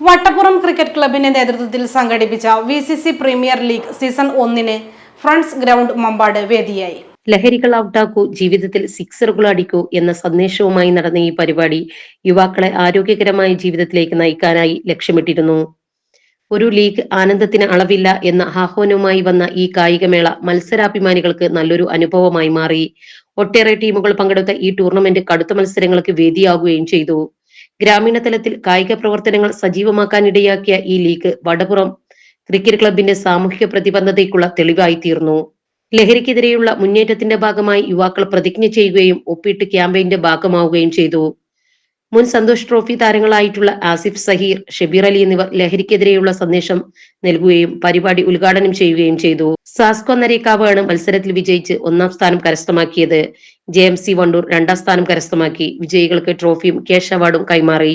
വട്ടപ്പുറം cricket ക്ലബിന്റെ നേതൃത്വത്തിൽ സംഘടിപ്പിച്ച V C C premier league season ഒന്നിന് ഫ്രണ്ട്സ് ഗ്രൗണ്ട് മമ്പാട് വേദിയായി. ലഹരികൾ ഔട്ടാക്കൂ ജീവിതത്തിൽ സിക്സറുകൾ അടിക്കൂ എന്ന സന്ദേശവുമായി നടന്ന ഈ പരിപാടി യുവാക്കളെ ആരോഗ്യകരമായ ജീവിതത്തിലേക്ക് നയിക്കാനായി ലക്ഷ്യമിട്ടിരുന്നു. ഒരു ലീഗ് ആനന്ദത്തിന് അളവില്ല എന്ന ആഹ്വാനവുമായി വന്ന ഈ കായികമേള മത്സരാഭിമാനികൾക്ക് നല്ലൊരു അനുഭവമായി മാറി. ഒട്ടേറെ ടീമുകൾ പങ്കെടുത്ത ഈ ടൂർണമെന്റ് കടുത്ത മത്സരങ്ങൾക്ക് വേദിയാകുകയും ചെയ്തു. ഗ്രാമീണ തലത്തിൽ കായിക പ്രവർത്തനങ്ങൾ സജീവമാക്കാനിടയാക്കിയ ഈ ലീഗ് വടപുറം ക്രിക്കറ്റ് ക്ലബിന്റെ സാമൂഹിക പ്രതിബദ്ധതയ്ക്കുള്ള തെളിവായി തീർന്നു. ലഹരിക്കെതിരെയുള്ള മുന്നേറ്റത്തിന്റെ ഭാഗമായി യുവാക്കൾ പ്രതിജ്ഞ ചെയ്യുകയും ഒപ്പിട്ട് ക്യാമ്പയിന്റെ ഭാഗമാവുകയും ചെയ്തു. മുൻ സന്തോഷ് ട്രോഫി താരങ്ങളായിട്ടുള്ള ആസിഫ് സഹീർ ഷബീർ അലി എന്നിവർ ലഹരിക്കെതിരെയുള്ള സന്ദേശം നൽകുകയും പരിപാടി ഉദ്ഘാടനം ചെയ്യുകയും ചെയ്തു. സാസ്കോ നരേക്കാവാണ് മത്സരത്തിൽ വിജയിച്ച് ഒന്നാം സ്ഥാനം കരസ്ഥമാക്കിയത്. ജെ എം സി വണ്ടൂർ രണ്ടാം സ്ഥാനം കരസ്ഥമാക്കി. വിജയികൾക്ക് ട്രോഫിയും ക്യാഷ് അവാർഡും കൈമാറി.